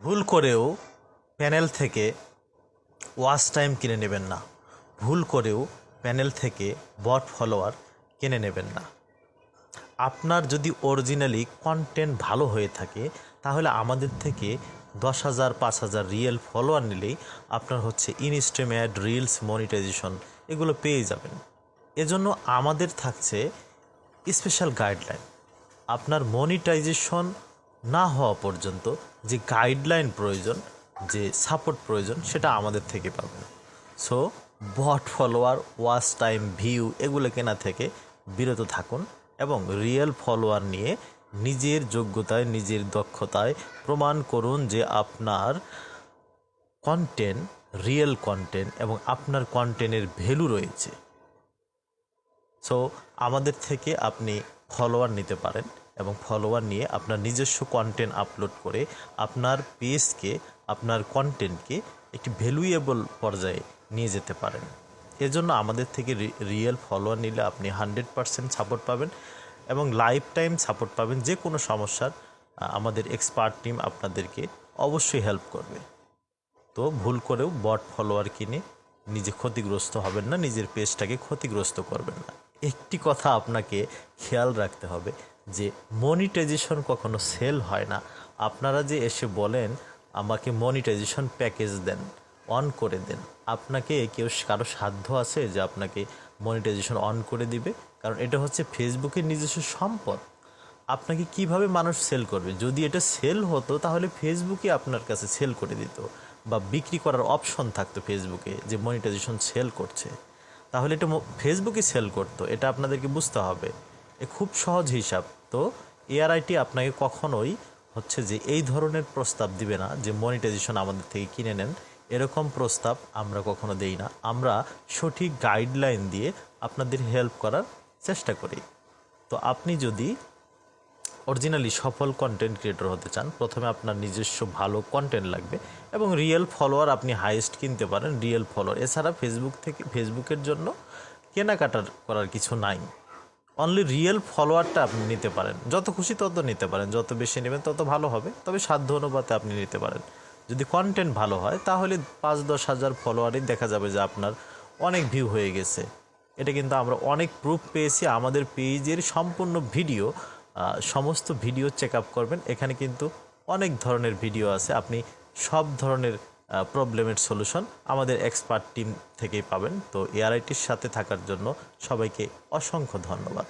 ভুল করেও প্যানেল থেকে ওয়াচ টাইম কিনে নেবেন না। ভুল করেও প্যানেল থেকে বট ফলোয়ার কিনে নেবেন না। আপনার যদি অরিজিনালি কন্টেন্ট ভালো হয়ে থাকে, তাহলে আমাদের থেকে দশ হাজার, পাঁচ হাজার রিয়েল ফলোয়ার নিলেই আপনার হচ্ছে ইনস্ট্রিম অ্যাড রিলস মনিটাইজেশন এগুলো পেয়ে যাবেন। এজন্য আমাদের থাকছে স্পেশাল গাইডলাইন আপনার মনিটাইজেশন না হওয়া পর্যন্ত যে গাইডলাইন প্রয়োজন, যে সাপোর্ট প্রয়োজন, সেটা আমাদের থেকে পাবেন। So bot follower watch time view এগুলো কেনা থেকে বিরত থাকুন এবং রিয়েল ফলোয়ার নিয়ে নিজের যোগ্যতায়, নিজের দক্ষতায় প্রমাণ করুন যে আপনার কন্টেন্ট রিয়েল কন্টেন্ট এবং আপনার কন্টেন্টের ভ্যালু রয়েছে। সো আমাদের থেকে আপনি ফলোয়ার নিতে পারেন। এবং ফলোয়ার নিয়ে আপনার নিজস্ব কন্টেন্ট আপলোড করে আপনার পেজকে আপনার কন্টেন্টকে একটি ভ্যালুয়েবল পর্যায়ে নিয়ে যেতে পারেন। এজন্য আমাদের থেকে রিয়েল ফলোয়ার নিলে আপনি হান্ড্রেড পারসেন্ট সাপোর্ট পাবেন এবং লাইফ টাইম সাপোর্ট পাবেন যে কোনো সমস্যার আমাদের এক্সপার্ট টিম আপনাদেরকে অবশ্যই হেল্প করবে। তো ভুল করেও বট ফলোয়ার কিনে নিজে ক্ষতিগ্রস্ত হবেন না, নিজের পেজটাকে ক্ষতিগ্রস্ত করবেন না। একটি কথা আপনাকে খেয়াল রাখতে হবে যে মনিটাইজেশন কখনো সেল হয় না। আপনারা যে এসে বলেন, আমাকে মনিটাইজেশন প্যাকেজ দেন অন করে দেন। আপনাকে কেউ, কারও সাধ্য আছে যে আপনাকে মনিটাইজেশন অন করে দিবে? কারণ এটা হচ্ছে ফেসবুকের নিজস্ব সম্পদ। আপনাকে কীভাবে মানুষ সেল করবে? যদি এটা সেল হতো, তাহলে ফেসবুকে আপনার কাছে সেল করে দিত বা বিক্রি করার অপশন থাকতো ফেসবুকে যে মনিটাইজেশন সেল করছে। তাহলে এটা ফেসবুকে সেল করতো। এটা আপনাদেরকে বুঝতে হবে। এ খুব সহজ হিসাব। তো এআরআইটি আপনাকে কখনোই হচ্ছে যে এই ধরনের প্রস্তাব দিবে না যে মনিটাইজেশন আমাদের থেকে কিনে নেন। এরকম প্রস্তাব আমরা কখনো দেই না। আমরা সঠিক গাইডলাইন দিয়ে আপনাদের হেল্প করার চেষ্টা করি। তো আপনি যদি অরিজিনালি সফল কন্টেন্ট ক্রিয়েটর হতে চান, প্রথমে আপনার নিজস্ব ভালো কন্টেন্ট লাগবে এবং রিয়েল ফলোয়ার আপনি হাইয়েস্ট কিনতে পারেন রিয়েল ফলোয়ার এছাড়া ফেসবুক থেকে ফেসবুকের জন্য কেনাকাটার করার কিছু নাই। অনলি রিয়েল ফলোয়ারটা আপনি নিতে পারেন। যত খুশি তত নিতে পারেন। যত বেশি নেবেন তত ভালো হবে। তবে সাধ্য অনুপাতে আপনি নিতে পারেন। যদি কন্টেন্ট ভালো হয়, তাহলে পাঁচ দশ হাজার ফলোয়ারই দেখা যাবে যে আপনার অনেক ভিউ হয়ে গেছে। এটা কিন্তু আমরা অনেক প্রুফ পেয়েছি। আমাদের পেজের সম্পূর্ণ ভিডিও সমস্ত ভিডিও চেক আপ করবেন। এখানে কিন্তু অনেক ধরনের ভিডিও আছে। আপনি সব ধরনের প্রবলেমের সলিউশন আমাদের এক্সপার্ট টিম থেকেই পাবেন। তো এআরআইটির সাথে থাকার জন্য সবাইকে অসংখ্য ধন্যবাদ।